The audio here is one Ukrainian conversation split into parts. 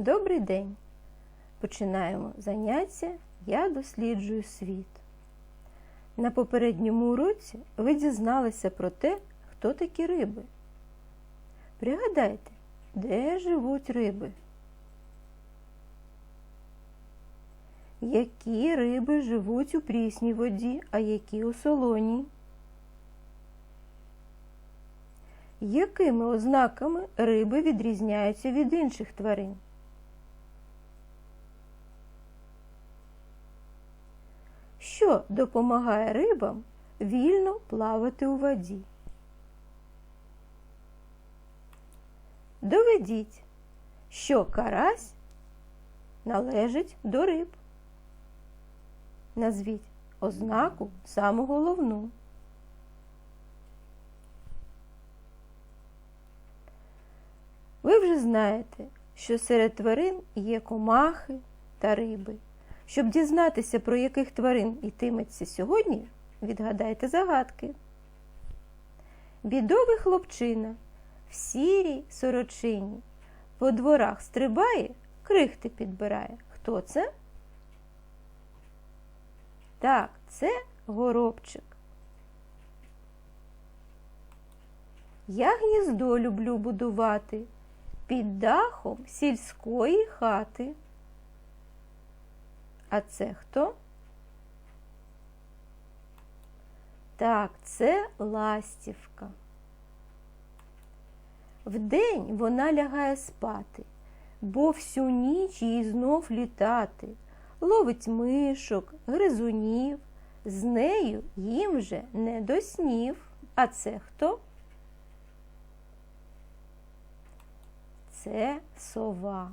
Добрий день! Починаємо заняття Я досліджую світ. На попередньому уроці ви дізналися про те, хто такі риби. Пригадайте, де живуть риби? Які риби живуть у прісній воді, а які у солоній? Якими ознаками риби відрізняються від інших тварин? Що допомагає рибам вільно плавати у воді? Доведіть, що карась належить до риб. Назвіть ознаку саму головну. Ви вже знаєте, що серед тварин є комахи та риби. Щоб дізнатися, про яких тварин йтиметься сьогодні, відгадайте загадки. Бідовий хлопчина в сірій сорочині по дворах стрибає, крихти підбирає. Хто це? Так, це горобчик. Я гніздо люблю будувати під дахом сільської хати. А це хто? Так, це ластівка. Вдень вона лягає спати, бо всю ніч їй знов літати, ловить мишок, гризунів, з нею їм вже не до снів. А це хто? Це сова.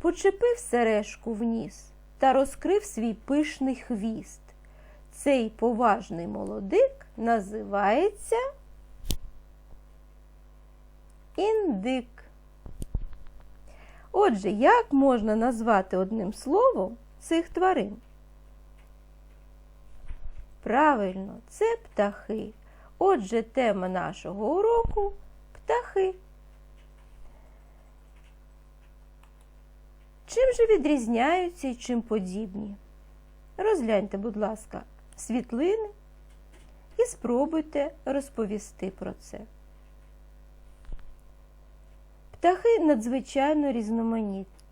Почепив сережку в ніс та розкрив свій пишний хвіст. Цей поважний молодик називається індик. Отже, як можна назвати одним словом цих тварин? Правильно, це птахи. Отже, тема нашого уроку птахи. Чим же відрізняються і чим подібні? Розгляньте, будь ласка, світлини і спробуйте розповісти про це. Птахи надзвичайно різноманітні.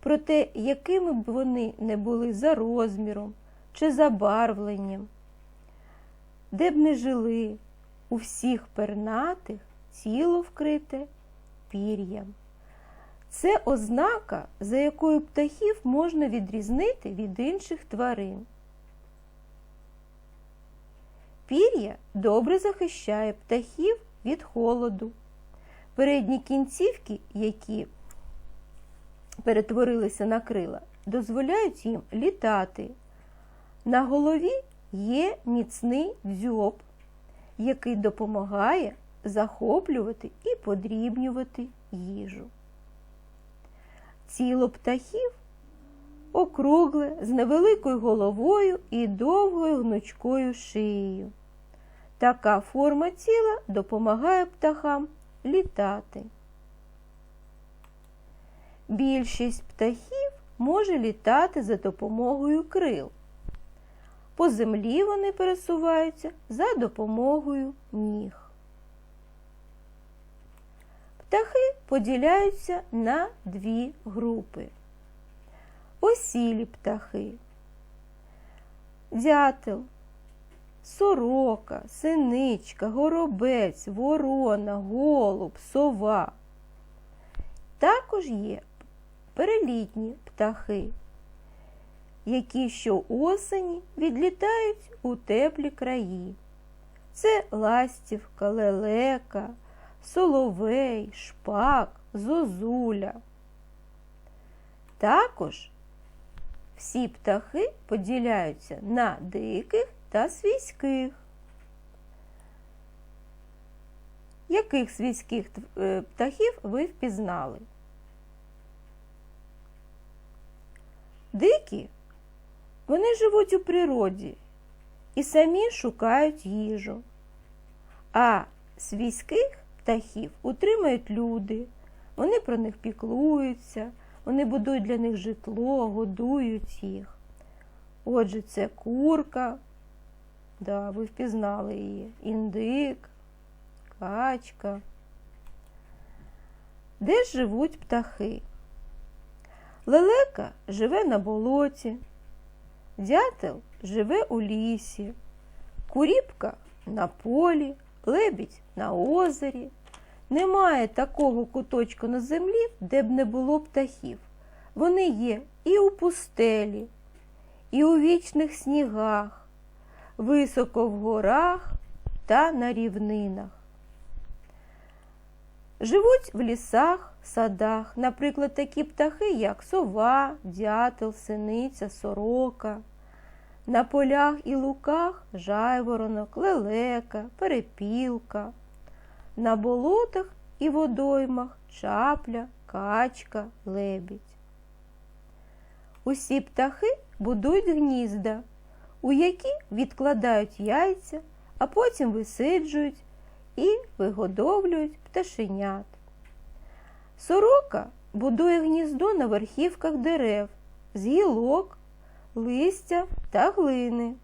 Проте, якими б вони не були за розміром чи забарвленням, де б не жили, у всіх пернатих тіло вкрите пір'ям. Це ознака, за якою птахів можна відрізнити від інших тварин. Пір'я добре захищає птахів від холоду. Передні кінцівки, які перетворилися на крила, дозволяють їм літати. На голові є міцний дзьоб, який допомагає захоплювати і подрібнювати їжу. Тіло птахів округле з невеликою головою і довгою гнучкою шиєю. Така форма тіла допомагає птахам літати. Більшість птахів може літати за допомогою крил. По землі вони пересуваються за допомогою ніг. Птахи поділяються на дві групи. Осілі птахи, дятел, сорока, синичка, горобець, ворона, голуб, сова. Також є перелітні птахи, які щоосені відлітають у теплі краї. Це ластівка, лелека соловей, шпак, зозуля. Також всі птахи поділяються на диких та свійських. Яких свійських е, птахів ви впізнали? Дикі вони живуть у природі і самі шукають їжу, а свійських птахів утримають люди, Вони про них піклуються, вони будують для них житло, годують їх. Отже, це курка, да, ви впізнали її, індик, качка. Де ж живуть птахи? Лелека живе на болоті, дятел живе у лісі, куріпка на полі, лебідь на озері. Немає такого куточку на землі, де б не було птахів. Вони є і у пустелі, і у вічних снігах, високо в горах та на рівнинах. Живуть в лісах, садах, наприклад, такі птахи, як сова, дятел, синиця, сорока. На полях і луках жайворонок, лелека, перепілка. На болотах і водоймах чапля, качка, лебідь. Усі птахи будують гнізда, у які відкладають яйця, а потім висиджують і вигодовлюють пташенят. Сорока будує гніздо на верхівках дерев, з гілок, листя та глини.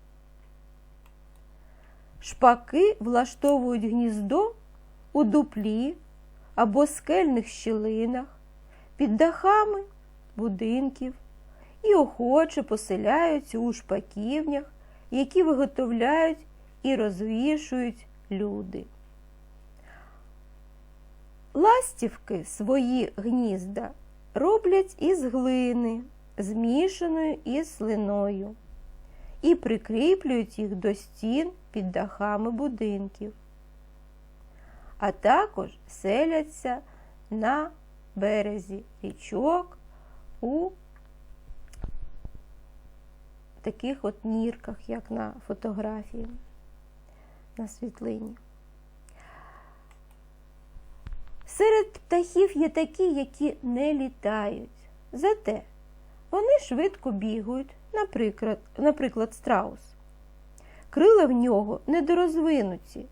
Шпаки влаштовують гніздо у дуплі або скельних щілинах, під дахами будинків і охоче поселяються у шпаківнях, які виготовляють і розвішують люди. Ластівки свої гнізда роблять із глини, змішаною із слиною, і прикріплюють їх до стін під дахами будинків, а також селяться на березі річок у таких от нірках, як на фотографії, на світлині. Серед птахів є такі, які не літають. Зате вони швидко бігають, наприклад, наприклад, страус. Крила в нього недорозвинуті,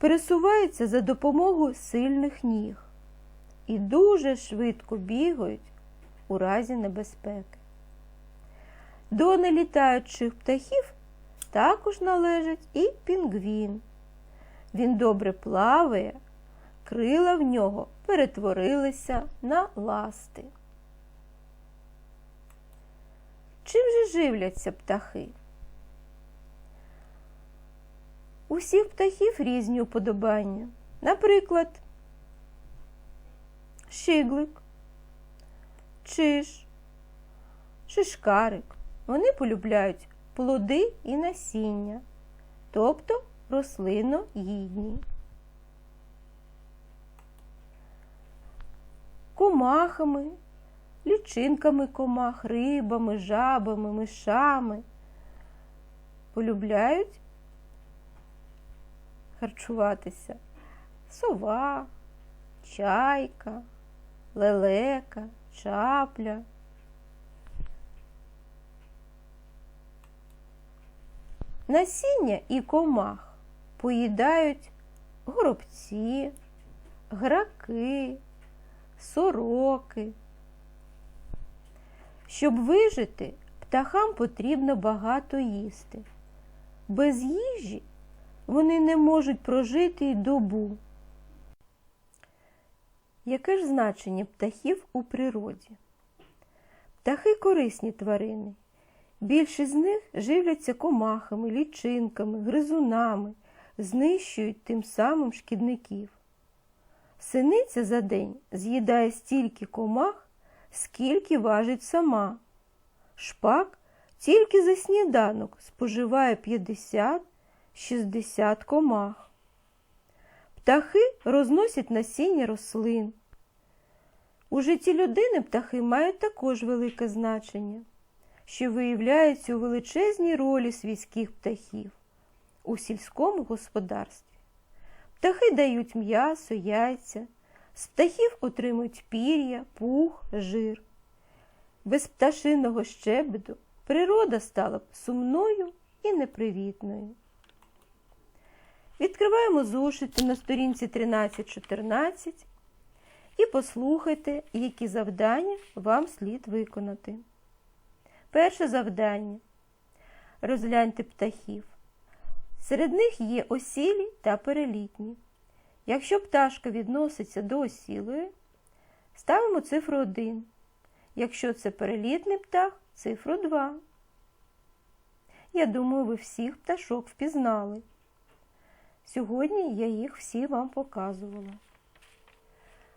пересуваються за допомогою сильних ніг і дуже швидко бігають у разі небезпеки. До нелітаючих птахів також належить і пінгвін. Він добре плаває, крила в нього перетворилися на ласти. Чим же живляться птахи? У всіх птахів різні уподобання. Наприклад, шиглик, чиш, шишкарик. Вони полюбляють плоди і насіння, тобто рослиноїдні. Комахами, лічинками комах, рибами, жабами, мишами полюбляють харчуватися сова, чайка, лелека, чапля. Насіння і комах поїдають горобці, граки, сороки. Щоб вижити, птахам потрібно багато їсти. Без їжі вони не можуть прожити й добу. Яке ж значення птахів у природі? Птахи корисні тварини. Більшість з них живляться комахами, лічинками, гризунами, знищують тим самим шкідників. Синиця за день з'їдає стільки комах, скільки важить сама. Шпак тільки за сніданок споживає 50-60 комах. Птахи розносять насіння рослин. У житті людини птахи мають також велике значення, що виявляється у величезній ролі свійських птахів у сільському господарстві. Птахи дають м'ясо, яйця, з птахів отримують пір'я, пух, жир. Без пташиного щебету природа стала б сумною і непривітною. Відкриваємо зошити на сторінці 13-14 і послухайте, які завдання вам слід виконати. Перше завдання. Розгляньте птахів. Серед них є осілі та перелітні. Якщо пташка відноситься до осілої, ставимо цифру 1. Якщо це перелітний птах, цифру 2. Я думаю, ви всіх пташок впізнали. Сьогодні я їх всі вам показувала.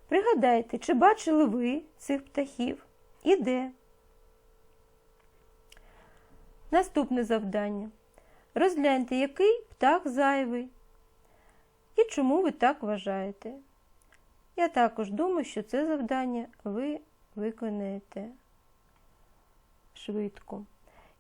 Пригадайте, чи бачили ви цих птахів і де? Наступне завдання. Розгляньте, який птах зайвий і чому ви так вважаєте. Я також думаю, що це завдання ви виконаєте швидко.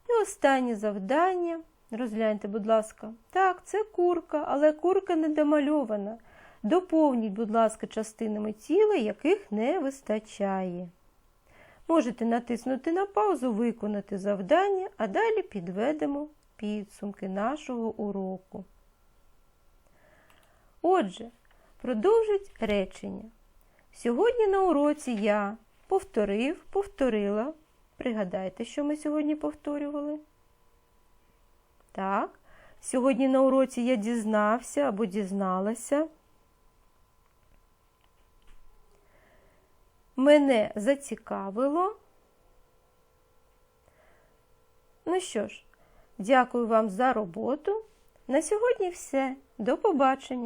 І останнє завдання. Розгляньте, будь ласка. Так, це курка, але курка не домальована. Доповніть, будь ласка, частинами тіла, яких не вистачає. Можете натиснути на паузу, виконати завдання, а далі підведемо підсумки нашого уроку. Отже, продовжить речення. Сьогодні на уроці я повторив, повторила. Пригадайте, що ми сьогодні повторювали. Так, сьогодні на уроці я дізнався або дізналася. Мене зацікавило. Ну що ж, дякую вам за роботу. На сьогодні все. До побачення!